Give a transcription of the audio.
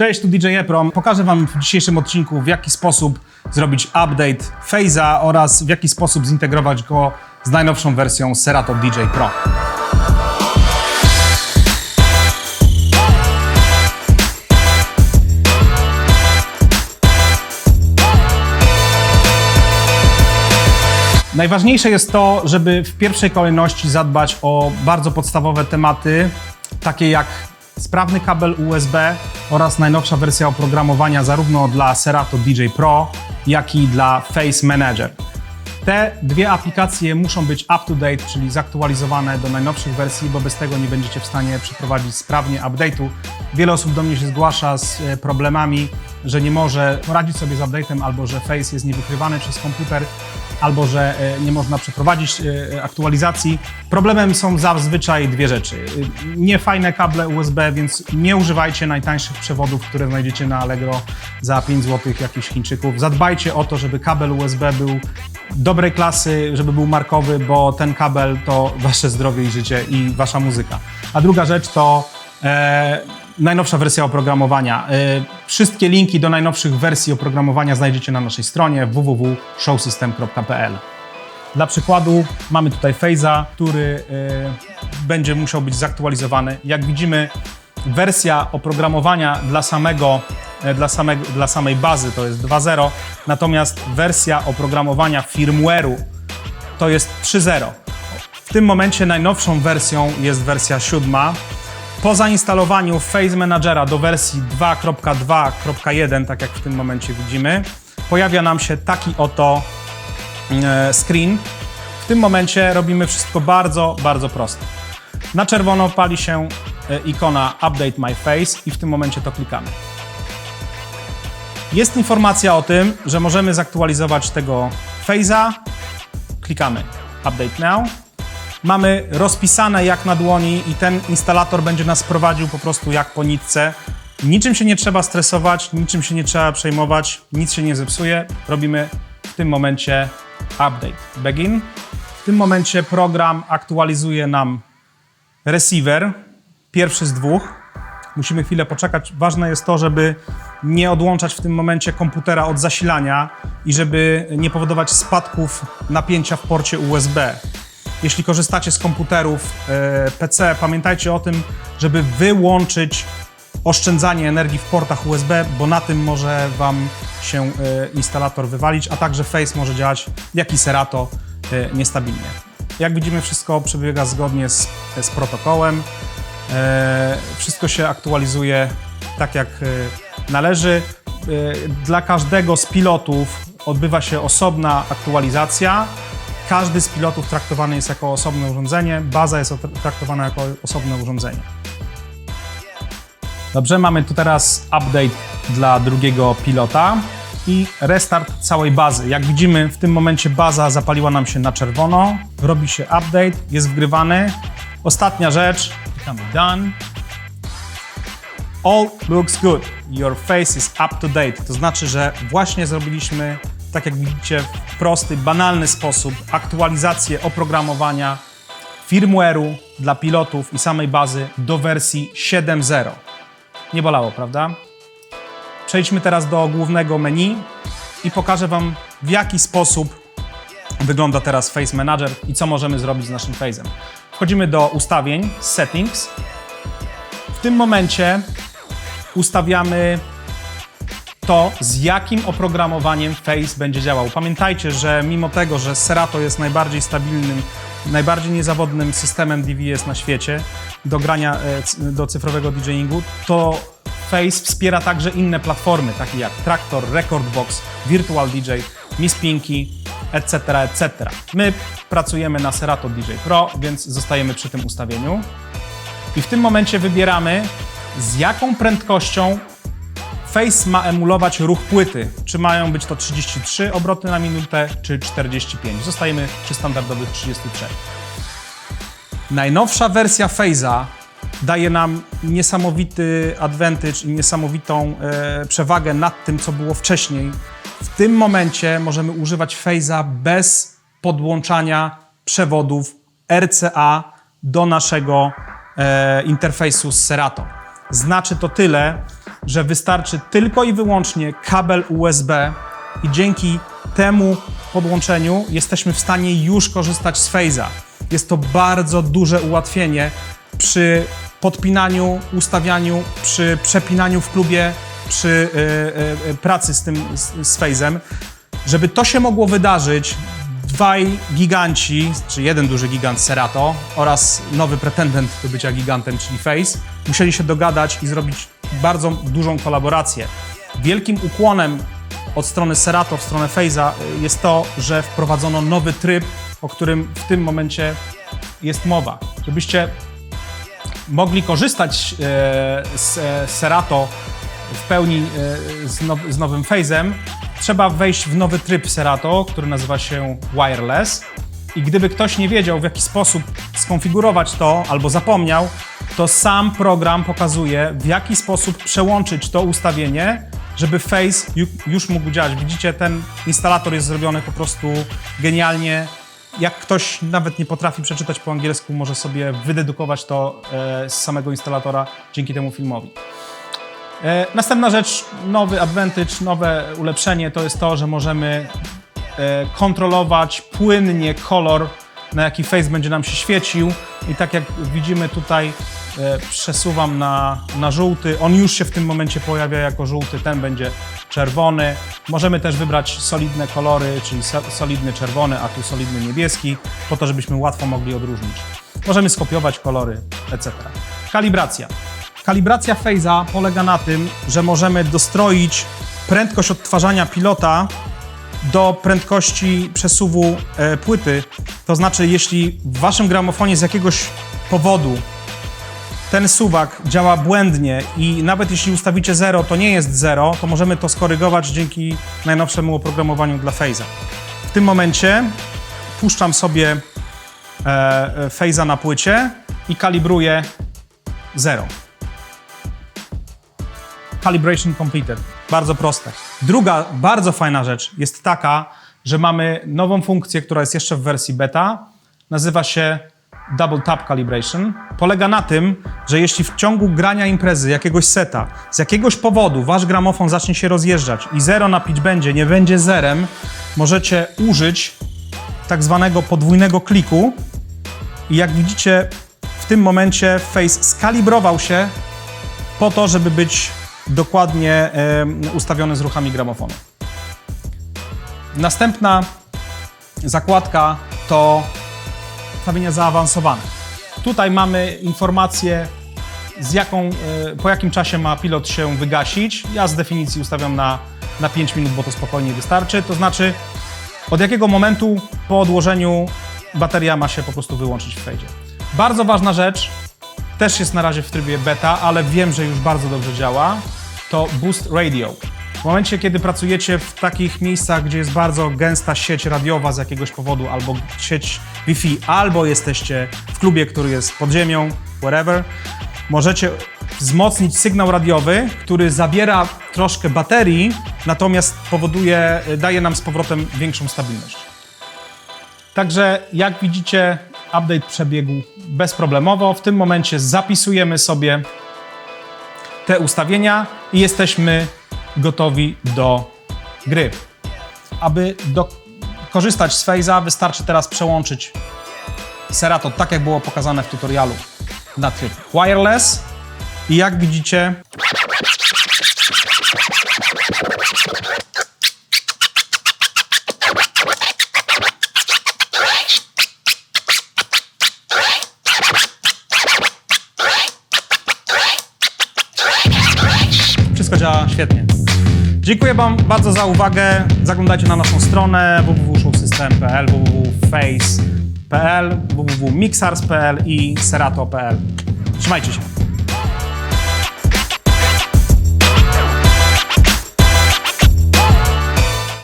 Cześć, tu DJ Eprom. Pokażę Wam w dzisiejszym odcinku, w jaki sposób zrobić update Phase'a oraz w jaki sposób zintegrować go z najnowszą wersją Serato DJ Pro. Najważniejsze jest to, żeby w pierwszej kolejności zadbać o bardzo podstawowe tematy, takie jak sprawny kabel USB oraz najnowsza wersja oprogramowania zarówno dla Serato DJ Pro, jak i dla Face Manager. Te dwie aplikacje muszą być up-to-date, czyli zaktualizowane do najnowszych wersji, bo bez tego nie będziecie w stanie przeprowadzić sprawnie update'u. Wiele osób do mnie się zgłasza z e, problemami, że nie może poradzić sobie z update'em, albo że Face jest niewykrywany przez komputer, albo że e, nie można przeprowadzić e, aktualizacji. Problemem są zazwyczaj dwie rzeczy. E, Niefajne kable USB, więc nie używajcie najtańszych przewodów, które znajdziecie na Allegro za 5 zł jakichś Chińczyków. Zadbajcie o to, żeby kabel USB był dobrej klasy, żeby był markowy, bo ten kabel to wasze zdrowie i życie i wasza muzyka. A druga rzecz to najnowsza wersja oprogramowania. E, wszystkie linki do najnowszych wersji oprogramowania znajdziecie na naszej stronie www.showsystem.pl. Dla przykładu mamy tutaj Phase'a, który e, będzie musiał być zaktualizowany. Jak widzimy, wersja oprogramowania dla samego, e, dla, samego, dla samej bazy to jest 2.0, natomiast wersja oprogramowania firmware'u to jest 3.0. W tym momencie najnowszą wersją jest wersja 7. Po zainstalowaniu Phase Managera do wersji 2.2.1, tak jak w tym momencie widzimy, pojawia nam się taki oto e, screen. W tym momencie robimy wszystko bardzo, bardzo prosto. Na czerwono pali się e, ikona Update My Face i w tym momencie to klikamy. Jest informacja o tym, że możemy zaktualizować tego Face'a. Klikamy Update Now. Mamy rozpisane jak na dłoni i ten instalator będzie nas prowadził po prostu jak po nitce. Niczym się nie trzeba stresować, niczym się nie trzeba przejmować, nic się nie zepsuje. Robimy w tym momencie Update Begin. W tym momencie program aktualizuje nam receiver, pierwszy z dwóch. Musimy chwilę poczekać. Ważne jest to, żeby nie odłączać w tym momencie komputera od zasilania i żeby nie powodować spadków napięcia w porcie USB. Jeśli korzystacie z komputerów e, PC, pamiętajcie o tym, żeby wyłączyć oszczędzanie energii w portach USB, bo na tym może Wam się e, instalator wywalić, a także Face może działać jak i Serato e, niestabilnie. Jak widzimy, wszystko przebiega zgodnie z, z protokołem. Wszystko się aktualizuje tak jak należy. Dla każdego z pilotów odbywa się osobna aktualizacja. Każdy z pilotów traktowany jest jako osobne urządzenie, baza jest traktowana jako osobne urządzenie. Dobrze, mamy tu teraz update dla drugiego pilota i restart całej bazy. Jak widzimy, w tym momencie baza zapaliła nam się na czerwono, robi się update, jest wgrywany. Ostatnia rzecz, klikamy done. All looks good. Your face is up to date. To znaczy, że właśnie zrobiliśmy, tak jak widzicie, w prosty, banalny sposób aktualizację oprogramowania firmware'u dla pilotów i samej bazy do wersji 7.0. Nie bolało, prawda? Przejdźmy teraz do głównego menu i pokażę Wam, w jaki sposób wygląda teraz Face Manager i co możemy zrobić z naszym Face'em. Wchodzimy do ustawień, settings. W tym momencie ustawiamy to, z jakim oprogramowaniem Face będzie działał. Pamiętajcie, że mimo tego, że Serato jest najbardziej stabilnym, najbardziej niezawodnym systemem DVS na świecie do grania e, do cyfrowego DJingu, to Face wspiera także inne platformy, takie jak Traktor, Recordbox, Virtual DJ, Miss Pinky, etc., etc. My pracujemy na Serato DJ Pro, więc zostajemy przy tym ustawieniu. I w tym momencie wybieramy, z jaką prędkością Face ma emulować ruch płyty. Czy mają być to 33 obroty na minutę, czy 45. Zostajemy przy standardowych 33. Najnowsza wersja Face'a daje nam niesamowity advantage i niesamowitą e, przewagę nad tym, co było wcześniej. W tym momencie możemy używać Face'a bez podłączania przewodów RCA do naszego e, interfejsu z Serato. Znaczy to tyle, że wystarczy tylko i wyłącznie kabel USB i dzięki temu podłączeniu jesteśmy w stanie już korzystać z Phase'a. Jest to bardzo duże ułatwienie przy podpinaniu, ustawianiu, przy przepinaniu w klubie, przy y, y, y, pracy z tym z, z Phase'em. Żeby to się mogło wydarzyć, dwaj giganci, czy jeden duży gigant Serato oraz nowy pretendent do bycia gigantem, czyli Face, musieli się dogadać i zrobić bardzo dużą kolaborację. Wielkim ukłonem od strony Serato w stronę Faze'a jest to, że wprowadzono nowy tryb, o którym w tym momencie jest mowa. Żebyście mogli korzystać e, z e, Serato w pełni z, now, z nowym Phase'em, trzeba wejść w nowy tryb Serato, który nazywa się Wireless. I gdyby ktoś nie wiedział, w jaki sposób skonfigurować to, albo zapomniał, to sam program pokazuje, w jaki sposób przełączyć to ustawienie, żeby ju- już mógł działać. Widzicie, ten instalator jest zrobiony po prostu genialnie. Jak ktoś nawet nie potrafi przeczytać po angielsku, może sobie wydedukować to e, z samego instalatora dzięki temu filmowi. E, Następna rzecz, nowy advantage, nowe ulepszenie to jest to, że możemy e, kontrolować płynnie kolor, na jaki face będzie nam się świecił. I tak jak widzimy tutaj, e, przesuwam na, na żółty. On już się w tym momencie pojawia jako żółty, ten będzie czerwony. Możemy też wybrać solidne kolory, czyli so- solidny czerwony, a tu solidny niebieski, po to, żebyśmy łatwo mogli odróżnić. Możemy skopiować kolory, etc. Kalibracja. Kalibracja Phase'a polega na tym, że możemy dostroić prędkość odtwarzania pilota do prędkości przesuwu e, płyty. To znaczy, jeśli w waszym gramofonie z jakiegoś powodu ten suwak działa błędnie i nawet jeśli ustawicie 0, to nie jest 0, to możemy to skorygować dzięki najnowszemu oprogramowaniu dla Phase'a. W tym momencie puszczam sobie e, Phase'a na płycie i kalibruję 0. Calibration completed. Bardzo proste. Druga bardzo fajna rzecz jest taka, że mamy nową funkcję, która jest jeszcze w wersji beta. Nazywa się Double Tap Calibration. Polega na tym, że jeśli w ciągu grania imprezy jakiegoś seta z jakiegoś powodu wasz gramofon zacznie się rozjeżdżać i zero na pitch będzie nie będzie zerem, możecie użyć tak zwanego podwójnego kliku i jak widzicie w tym momencie Face skalibrował się po to, żeby być dokładnie em, ustawiony z ruchami gramofonu. Następna zakładka to ustawienia zaawansowane. Tutaj mamy informację, z jaką, e, po jakim czasie ma pilot się wygasić. Ja z definicji ustawiam na, na 5 minut, bo to spokojnie wystarczy. To znaczy, od jakiego momentu po odłożeniu bateria ma się po prostu wyłączyć w fejdzie. Bardzo ważna rzecz, też jest na razie w trybie beta, ale wiem, że już bardzo dobrze działa, to Boost Radio. W momencie, kiedy pracujecie w takich miejscach, gdzie jest bardzo gęsta sieć radiowa z jakiegoś powodu, albo sieć Wi-Fi, albo jesteście w klubie, który jest pod ziemią, wherever, możecie wzmocnić sygnał radiowy, który zabiera troszkę baterii, natomiast powoduje, daje nam z powrotem większą stabilność. Także jak widzicie, update przebiegł bezproblemowo. W tym momencie zapisujemy sobie te ustawienia i jesteśmy gotowi do gry. Aby do, korzystać z Phase'a wystarczy teraz przełączyć Serato, tak jak było pokazane w tutorialu, na tryb wireless i jak widzicie świetnie. Dziękuję Wam bardzo za uwagę. Zaglądajcie na naszą stronę www.showsystem.pl, www.face.pl, www.mixars.pl i serato.pl. Trzymajcie się.